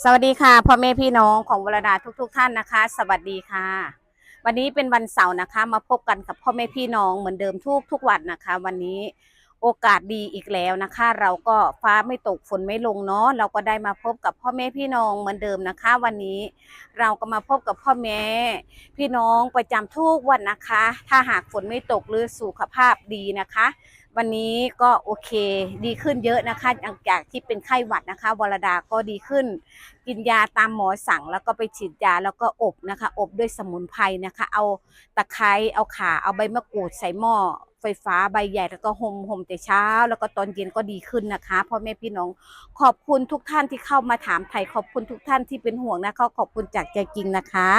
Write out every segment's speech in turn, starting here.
สวัสดีค่ะพ่อแม่พี่น้องของวรดาทุกๆทท่านนะคะ สวัสดีค่ะ วันนี้เป็นวันเสาร์นะคะ มาพบกันกับพ่อแม่พี่น้องเหมือนเดิมทุกทุกวันนะคะ วันนี้โอกาสดีอีกแล้วนะคะ เราก็ฟ้าไม่ตกฝนไม่ลงเนาะเราก็ได้มาพบกับพ่อแม่พี่น้องเหมือนเดิมนะคะ วันนี้เราก็มาพบกับพ่อแม่พี่น้องประจำทุกวันนะคะ ถ้าหากฝนไม่ตกหรือสุขภาพดีนะคะ วันนี้ก็โอเคดีขึ้นเยอะนะคะหลังจากที่เป็นไข้หวัดนะคะวรดาก็ดีขึ้น กินยาตามหมอสั่งแล้วก็ไปฉีดยาแล้วก็อบนะคะ อบด้วยสมุนไพรนะคะ เอาตะไคร้เอาข่าเอาใบมะกรูดใส่หม้อ ไฟฟ้าใบใหญ่แล้วก็ห่มห่มแต่เช้า แล้วก็ตอนเย็นก็ดีขึ้นนะคะพ่อแม่พี่น้องขอบคุณทุกท่านที่เข้ามาถามไถ่ขอบคุณทุกท่านที่เป็นห่วงนะคะขอบคุณจากใจจริงนะคะ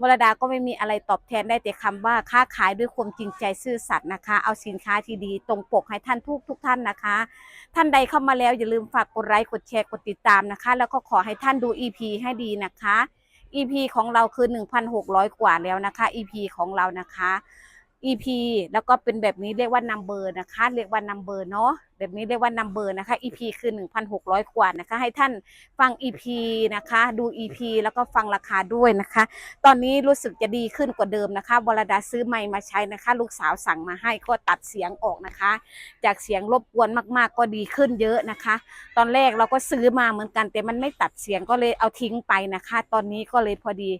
วรดาก็ไม่มีอะไรตอบแทนได้แต่คำว่าค้าขายด้วยความจริงใจซื่อสัตย์นะคะ เอาสินค้าที่ดีตรงปกให้ท่านทุกทุกท่านนะคะ ท่านใดเข้ามาแล้วอย่าลืมฝากกดไลค์กดแชร์กดติดตามนะคะ แล้วก็ขอให้ท่านดู EP ให้ดีนะคะ EP ของเราคือ 1,600 กว่าแล้วนะคะ EP ของเรานะคะ EP แล้วก็เป็นแบบนี้เรียกว่า number นะคะ เรียกว่า number เนาะแบบนี้เรียกว่า number นะคะ EP คือ 1,600 กว่านะคะ ให้ท่านฟัง EP นะคะ ดู EP แล้วก็ฟังราคาด้วยนะคะ ตอนนี้รู้สึกจะดีขึ้นกว่าเดิมนะคะวรดาซื้อไมค์มาใช้นะคะ ลูกสาวสั่งมาให้ก็ตัดเสียงออกนะคะ จากเสียงรบกวนมากๆ ก็ดีขึ้นเยอะนะคะ ตอนแรกเราก็ซื้อมาเหมือนกัน แต่มันไม่ตัดเสียงก็เลยเอาทิ้งไปนะคะ ตอนนี้ก็เลยพอดี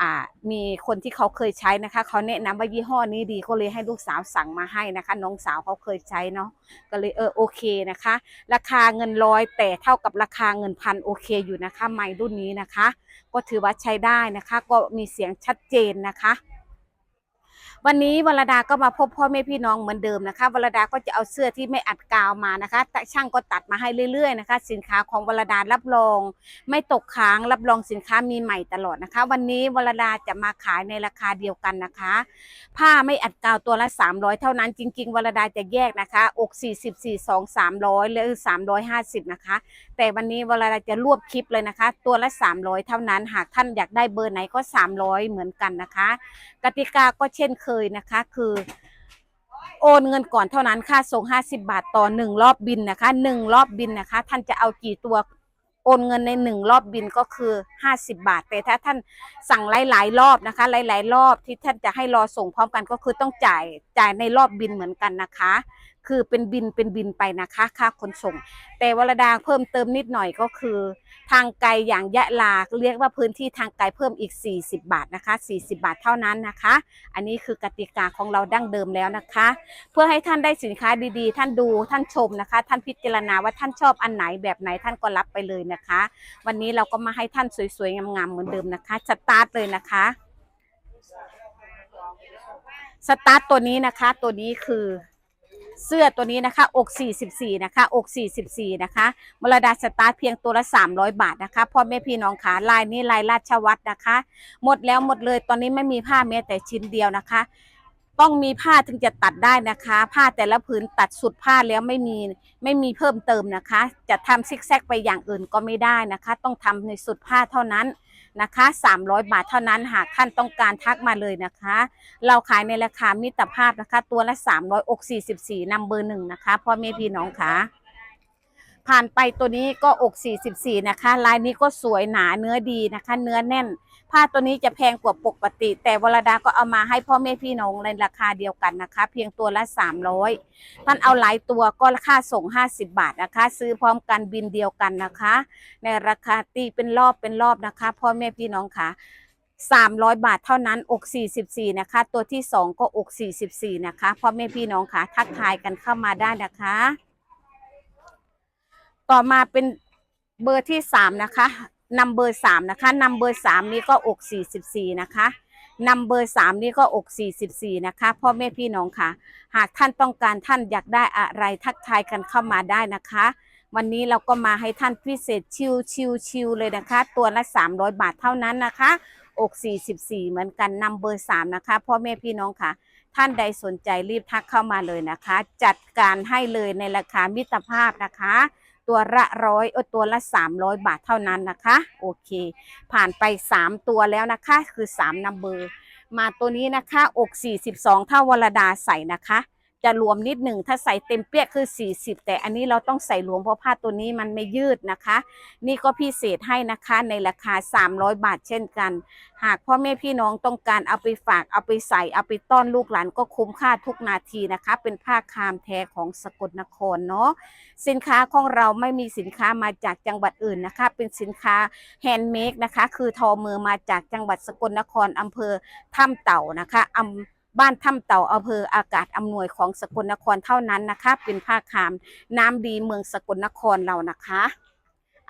อมีคนที่เขาเคยใช้นะคะ เขาแนะนำว่ายี่ห้อนี้ดีก็เลยให้ลูกสาวสั่งมาให้นะคะ น้องสาวเขาเคยใช้เนาะก็เลยเออโอเคนะคะ ราคาเงินร้อยแต่เท่ากับราคาเงินพันโอเคอยู่นะคะ ไม้รุ่นนี้นะคะ ก็ถือว่าใช้ได้นะคะ ก็มีเสียงชัดเจนนะคะ วันนี้วรดาก็มาพบพ่อแม่พี่น้องเหมือนเดิมนะคะวรดาก็จะเอาเสื้อที่ไม่อัดกาวมานะคะแต่ช่างก็ตัดมาให้เรื่อยๆนะคะ สินค้าของวรดารับรอง ไม่ตกค้างรับรองสินค้ามีใหม่ตลอดนะคะ วันนี้วรดาจะมาขายในราคาเดียวกันนะคะ ผ้าไม่อัดกาวตัวละ 300 เท่านั้นจริง ๆวรดาจะแยกนะคะ อก44 2 300หรือ350 นะคะ แต่วันนี้วลาเราจะรวบคลิปเลยนะคะ ตัวละ 300 เท่านั้น หากท่านอยากได้เบอร์ไหนก็ 300 เหมือนกันนะคะ ติกาก็เช่นเคยนะคะ คือ โอนเงินก่อนเท่านั้นค่าส่ง 50 บาทต่อ 1 รอบบินนะคะ1รอบบินนะคะ ท่านจะเอากี่ตัวโอนเงินใน 1 รอบบินก็คือ 50 บาท แต่ถ้าท่านสั่งหลาย ๆ รอบนะคะ หลาย ๆ รอบที่ท่านจะให้รอส่งพร้อมกันก็คือต้องจ่ายจ่ายในรอบบินเหมือนกันนะคะ คือเป็นบินเป็นบินไปนะคะค่าขนส่ง แต่วรดาเพิ่มเติมนิดหน่อยก็คือ ทางไกลอย่างยะลาเรียกว่าพื้นที่ทางไกลเพิ่มอีก 40 บาทนะคะ 40 บาทเท่านั้นนะคะ อันนี้คือกติกาของเราดั้งเดิมแล้วนะคะ เพื่อให้ท่านได้สินค้าดีๆ ท่านดูท่านชมนะคะ ท่านพิจารณาว่าท่านชอบอันไหนแบบไหนท่านก็รับไปเลยนะคะ วันนี้เราก็มาให้ท่านสวยๆงามๆเหมือนเดิมนะคะสตาร์ทเลยนะคะสตาร์ทตัวนี้นะคะ ตัวนี้คือ เสื้อตัวนี้นะคะ อก 44 นะคะ อก 44 นะคะมรดาสตาร์ทเพียงตัวละ 300 บาทนะคะ พ่อแม่พี่น้องขาลายนี้ลายราชวัตรนะคะ หมดแล้วหมดเลย ตอนนี้ไม่มีผ้าแม้แต่ชิ้นเดียวนะคะ ต้องมีผ้าถึงจะตัดได้นะคะ ผ้าแต่ละผืนตัดสุดผ้าแล้วไม่มีไม่มีเพิ่มเติมนะคะ จะทำซิกแซกไปอย่างอื่นก็ไม่ได้นะคะ ต้องทำในสุดผ้าเท่านั้น นะคะ 300 บาทเท่านั้นหากท่านต้องการทักมาเลยนะคะ เราขายในราคามิตรภาพนะคะ ตัวละ 300อก44นำเบอร์หนึ่งนะคะพ่อแม่พี่น้องค่ะผ่านไปตัวนี้ก็อก44นะคะลายนี้ก็สวยหนาเนื้อดีนะคะ เนื้อแน่น ผ้าตัวนี้จะแพงกว่าปกติ แต่วรดาก็เอามาให้พ่อแม่พี่น้องในราคาเดียวกันนะคะ เพียงตัวละ 300 ท่านเอาหลายตัวก็ราคาส่ง 50 บาทนะคะ ซื้อพร้อมกันบินเดียวกันนะคะ ในราคาตีเป็นรอบเป็นรอบนะคะ พ่อแม่พี่น้องค่ะ300 บาทเท่านั้นอก 44 นะคะ ตัวที่ 2 ก็อก 44 นะคะพ่อแม่พี่น้องค่ะทักทายกันเข้ามาได้นะคะ ต่อมาเป็นเบอร์ที่ 3 นะคะ นำเบอร์3นะคะนำเบอร์3นี้ก็อก44นะคะนำเบอร์3นี้ก็อก44นะคะพ่อแม่พี่น้องค่ะ หากท่านต้องการท่านอยากได้อะไรทักทายกันเข้ามาได้นะคะ วันนี้เราก็มาให้ท่านพิเศษชิวชิวชิวเลยนะคะ ตัวละ300บาทเท่านั้นนะคะ อก44เหมือนกันนำเบอร์3นะคะพ่อแม่พี่น้องค่ะท่านใดสนใจรีบทักเข้ามาเลยนะคะ จัดการให้เลยในราคามิตรภาพนะคะ ตัวละร้อยเออตัวละ 300 บาทเท่านั้นนะคะ โอเค ผ่านไป 3 ตัวแล้วนะคะ คือ3นัมเบอร์ มาตัวนี้นะคะ อก 42 เท่าวรดาใส่นะคะ จะรวมนิดหนึ่งถ้าใส่เต็มเปี้ยคือ 40 แต่อันนี้เราต้องใส่รวมเพราะผ้าตัวนี้มันไม่ยืดนะคะ นี่ก็พิเศษให้นะคะในราคา 300 บาทเช่นกัน หากพ่อแม่พี่น้องต้องการเอาไปฝากเอาไปใส่เอาไปต้อนลูกหลานก็คุ้มค่าทุกนาทีนะคะ เป็นผ้าคามแท้ของสกลนครเนาะสินค้าของเราไม่มีสินค้ามาจากจังหวัดอื่นนะคะ เป็นสินค้าแฮนด์เมดนะคะ คือทอมือมาจากจังหวัดสกลนครอำเภอถ้ำเต่านะคะอำ บ้านถ้ำเต่าอำเภออากาศอำนวยของสกลนครเท่านั้นนะคะ เป็นผ้าคาม น้ำดีเมืองสกลนครเรานะคะ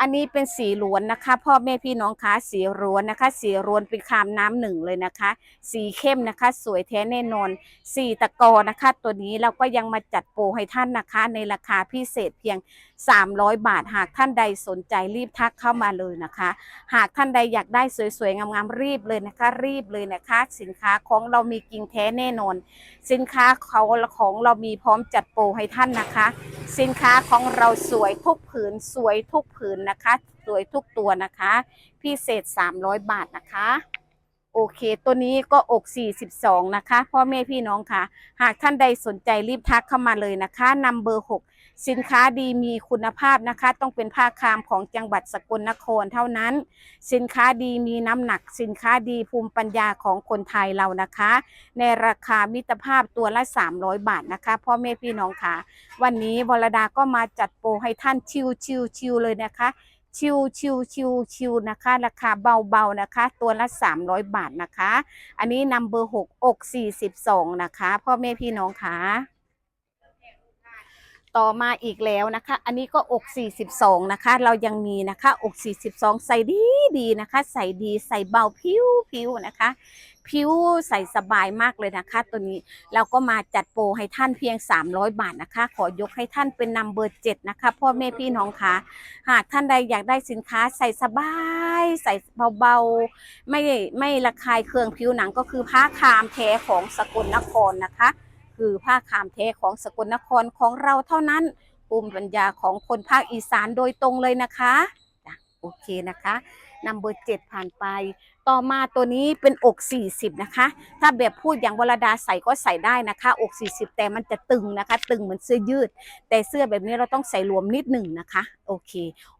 อันนี้เป็นสีล้วนนะคะ พ่อแม่พี่น้องคะสีล้วนนะคะ สีล้วนเป็นคามน้ำหนึ่งเลยนะคะ สีเข้มนะคะ สวยแท้แน่นอน สีตะกอนะคะ ตัวนี้เราก็ยังมาจัดโปรให้ท่านนะคะ ในราคาพิเศษเพียง 300 บาท หากท่านใดสนใจรีบทักเข้ามาเลยนะคะ หากท่านใดอยากได้สวยๆงามๆรีบเลยนะคะ รีบเลยนะคะ สินค้าของเรามีจริงแท้แน่นอน สินค้าเขาของเรามีพร้อมจัดโปรให้ท่านนะคะ สินค้าของเราสวยทุกผืนสวยทุกผืนนะคะ สวยทุกตัวนะคะ พิเศษ 300 บาทนะคะโอเค ตัวนี้ก็อก 42 นะคะ พ่อแม่พี่น้องค่ะ หากท่านใดสนใจรีบทักเข้ามาเลยนะคะนำเบอร์ 6 สินค้าดีมีคุณภาพนะคะ ต้องเป็นผ้าคามของจังหวัดสกลนครเท่านั้น สินค้าดีมีน้ำหนัก สินค้าดีภูมิปัญญาของคนไทยเรานะคะ ในราคามิตรภาพตัวละ 300 บาทนะคะ พ่อแม่พี่น้องค่ะ วันนี้วรดาก็มาจัดโปรให้ท่านชิวชิวชิวเลยนะคะ ชิวชิวชิวชิวนะคะ ราคาเบาๆนะคะ ตัวละ 300 บาทนะคะ อันนี้นำเบอร์6อก42 นะคะ พ่อแม่พี่น้องค่ะ ต่อมาอีกแล้วนะคะ อันนี้ก็อก 42 นะคะ เรายังมีนะคะอก 42 ใส่ดีดีนะคะ ใส่ดีใส่เบาผิวผิวนะคะ ผิวใส่สบายมากเลยนะคะ ตัวนี้เราก็มาจัดโปรให้ท่านเพียง 300 บาทนะคะ ขอยกให้ท่านเป็นนัมเบอร์7นะคะพ่อแม่พี่น้องคะหากท่านใดอยากได้สินค้าใส่สบายใส่เบาๆ ไม่ไม่ระคายเคืองผิวหนังก็คือผ้าคามแท้ของสกลนครนะคะ คือผ้าคามแท้ของสกลนครของเราเท่านั้นภูมิปัญญาของคนภาคอีสานโดยตรงเลยนะคะโอเคนะคะ นัมเบอร์เจ็ดผ่านไป ต่อมาตัวนี้เป็นอก 40 นะคะ ถ้าแบบพูดอย่างวรดาใส่ก็ใส่ได้นะคะ อก 40 แต่มันจะตึงนะคะ ตึงเหมือนเสื้อยืด แต่เสื้อแบบนี้เราต้องใส่รวมนิดหนึ่งนะคะ โอเค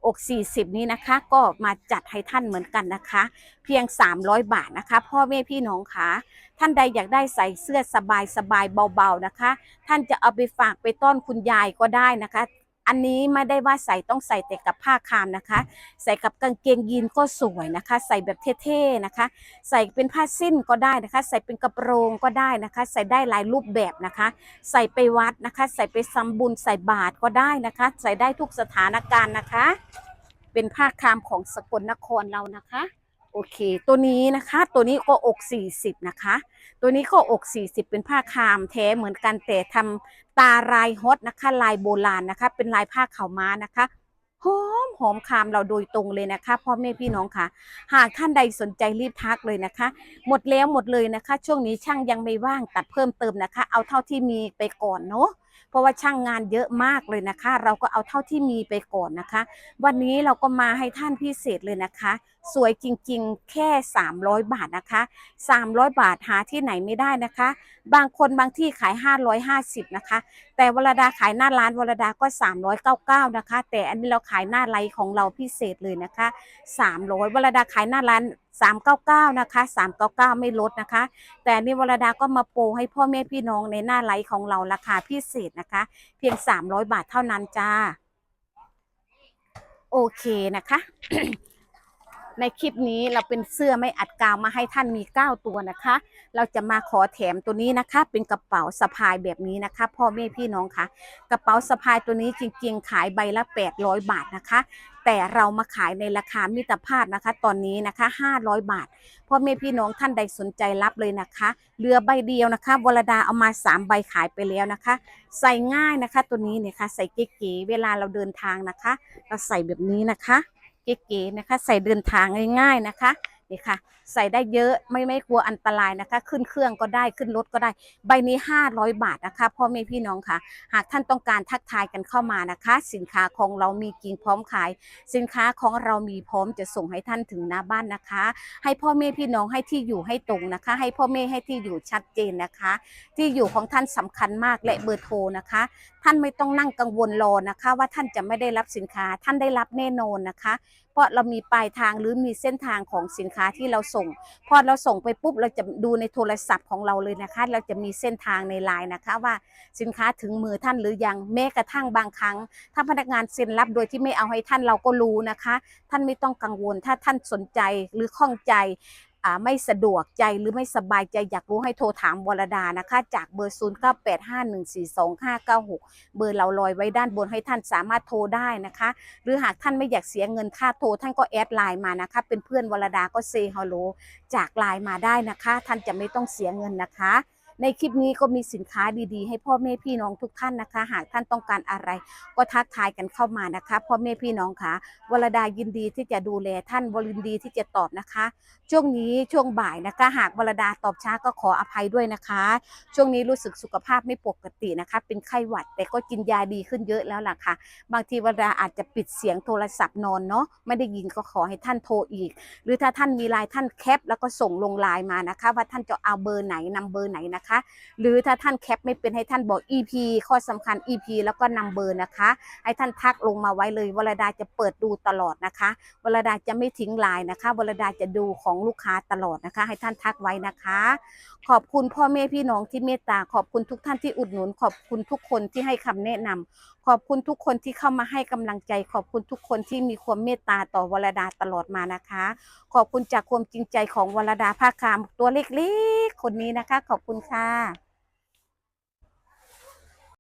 อก 40 นี้นะคะ ก็มาจัดให้ท่านเหมือนกันนะคะ เพียง 300 บาทนะคะ พ่อแม่พี่น้องคะท่านใดอยากได้ใส่เสื้อสบายสบายเบาๆนะคะ ท่านจะเอาไปฝากไปต้อนคุณยายก็ได้นะคะ อันนี้ไม่ได้ว่าใส่ต้องใส่แต่กับผ้าคามนะคะ ใส่กับกางเกงยีนก็สวยนะคะ ใส่แบบเท่ๆนะคะ ใส่เป็นผ้าสิ้นก็ได้นะคะ ใส่เป็นกระโปรงก็ได้นะคะ ใส่ได้หลายรูปแบบนะคะ ใส่ไปวัดนะคะ ใส่ไปซัมบุญใส่บาตรก็ได้นะคะ ใส่ได้ทุกสถานการณ์นะคะ เป็นผ้าคามของสกลนครเรานะคะ อเค ตัวนี้นะคะ ตัวนี้ก็อก40นะคะ ตัวนี้ก็อก 40 เป็นผ้าคามแท้เหมือนกันแต่ทำตาลายฮอตนะคะ ลายโบราณนะคะ เป็นลายผ้าขาวม้านะคะหอมหอมคามเราโดยตรงเลยนะคะพ่อแม่พี่น้องค่ะ หากท่านใดสนใจรีบทักเลยนะคะ หมดแล้วหมดเลยนะคะ ช่วงนี้ช่างยังไม่ว่างตัดเพิ่มเติมนะคะ เอาเท่าที่มีไปก่อนเนาะ เพราะว่าช่างงานเยอะมากเลยนะคะ เราก็เอาเท่าที่มีไปก่อนนะคะ วันนี้เราก็มาให้ท่านพิเศษเลยนะคะ สวยจริงๆ แค่ 300 บาทนะคะ 300 บาทหาที่ไหนไม่ได้นะคะ บางคนบางที่ขาย 550 นะคะ แต่วรดาขายหน้าร้านวรดาก็ 399 นะคะ แต่อันนี้เราขายหน้าไลฟ์ของเราพิเศษเลยนะคะ 300วรดาขายหน้าร้าน399 นะคะ 399 ไม่ลดนะคะ แต่นนี่วรดาก็มาโปรให้พ่อแม่พี่น้องในหน้าไลฟ์ของเราราคาพิเศษนะคะ เพียง 300 บาทเท่านั้นจ้า โอเคนะคะ ในคลิปนี้เราเป็นเสื้อไม่อัดกาวมาให้ท่านมี 9 ตัวนะคะ เราจะมาขอแถมตัวนี้นะคะ เป็นกระเป๋าสะพายแบบนี้นะคะ พ่อแม่พี่น้องคะกระเป๋าสะพายตัวนี้จริง ๆ ขายใบละ 800 บาทนะคะ แต่เรามาขายในราคามิตรภาพนะคะ ตอนนี้นะคะ 500 บาทพ่อแม่พี่น้องท่านใดสนใจรับเลยนะคะเหลือใบเดียวนะคะวรดาเอามา 3 ใบขายไปแล้วนะคะ ใส่ง่ายนะคะ ตัวนี้เนี่ยค่ะใส่เก๋ๆเวลาเราเดินทางนะคะ เราใส่แบบนี้นะคะ เก๋ๆนะคะ ใส่เดินทางง่ายๆนะคะ นี่ค่ะ ใส่ได้เยอะไม่ไม่กลัวอันตรายนะคะ ขึ้นเครื่องก็ได้ขึ้นรถก็ได้ ใบนี้ 500 บาทนะคะพ่อแม่พี่น้องค่ะ หากท่านต้องการทักทายกันเข้ามานะคะ สินค้าของเรามีจริงพร้อมขาย สินค้าของเรามีพร้อมจะส่งให้ท่านถึงหน้าบ้านนะคะ ให้พ่อแม่พี่น้องให้ที่อยู่ให้ตรงนะคะ ให้พ่อแม่ให้ที่อยู่ชัดเจนนะคะ ที่อยู่ของท่านสำคัญมากและเบอร์โทรนะคะ ท่านไม่ต้องนั่งกังวลรอนะคะ ว่าท่านจะไม่ได้รับสินค้าท่านได้รับแน่นอนนะคะ เพราะเรามีปลายทางหรือมีเส้นทางของสินค้าที่เราส่ง พอเราส่งไปปุ๊บเราจะดูในโทรศัพท์ของเราเลยนะคะ เราจะมีเส้นทางในไลน์นะคะ ว่าสินค้าถึงมือท่านหรือยังแม้กระทั่งบางครั้ง ถ้าพนักงานเซ็นรับโดยที่ไม่เอาให้ท่านเราก็รู้นะคะ ท่านไม่ต้องกังวลถ้าท่านสนใจหรือข้องใจ ไม่สะดวกใจหรือไม่สบายใจอยากรู้ให้โทรถามวรดานะคะ จากเบอร์ 0 9 8 5 1 4 2 5 9 6 เบอร์เราลอยไว้ด้านบนให้ท่านสามารถโทรได้นะคะ หรือหากท่านไม่อยากเสียเงินค่าโทร ท่านก็แอดไลน์มานะคะ เป็นเพื่อนวรดาก็เซฮัลโหลจากไลน์มาได้นะคะ ท่านจะไม่ต้องเสียเงินนะคะ ในคลิปนี้ก็มีสินค้าดีๆ ให้พ่อแม่พี่น้องทุกท่านนะคะ หากท่านต้องการอะไร ก็ทักทายกันเข้ามานะคะ พ่อแม่พี่น้องค่ะวรดายินดีที่จะดูแลท่านวรินดีที่จะตอบนะคะ ช่วงนี้ช่วงบ่ายนะคะ หากวรดาตอบช้าก็ขออภัยด้วยนะคะ ช่วงนี้รู้สึกสุขภาพไม่ปกตินะคะ เป็นไข้หวัดแต่ก็กินยาดีขึ้นเยอะแล้วล่ะค่ะ บางทีวรดาอาจจะปิดเสียงโทรศัพท์นอนเนาะไม่ได้ยินก็ขอให้ท่านโทรอีก หรือถ้าท่านมีไลน์ท่านแคปแล้วก็ส่งลงไลน์มานะคะ ว่าท่านจะเอาเบอร์ไหนนำเบอร์ไหนนะคะหรือถ้าท่านแคปไม่เป็นให้ท่านบอก EP ข้อสำคัญ EP แล้วก็นำเบอร์นะคะ ให้ท่านทักลงมาไว้เลยวรดาจะเปิดดูตลอดนะคะวรดาจะไม่ทิ้งไลน์นะคะวรดาจะดูของลูกค้าตลอดนะคะ ให้ท่านทักไว้นะคะ ขอบคุณพ่อแม่พี่น้องที่เมตตาขอบคุณทุกท่านที่อุดหนุน ขอบคุณทุกคนที่ให้คำแนะนำขอบคุณทุกคนที่เข้ามาให้กำลังใจ ขอบคุณทุกคนที่มีความเมตตาต่อวรดาตลอดมานะคะ ขอบคุณจากความจริงใจของวรดาภาคามตัวเล็กๆคนนี้นะคะ ขอบคุณค่ะค่ะ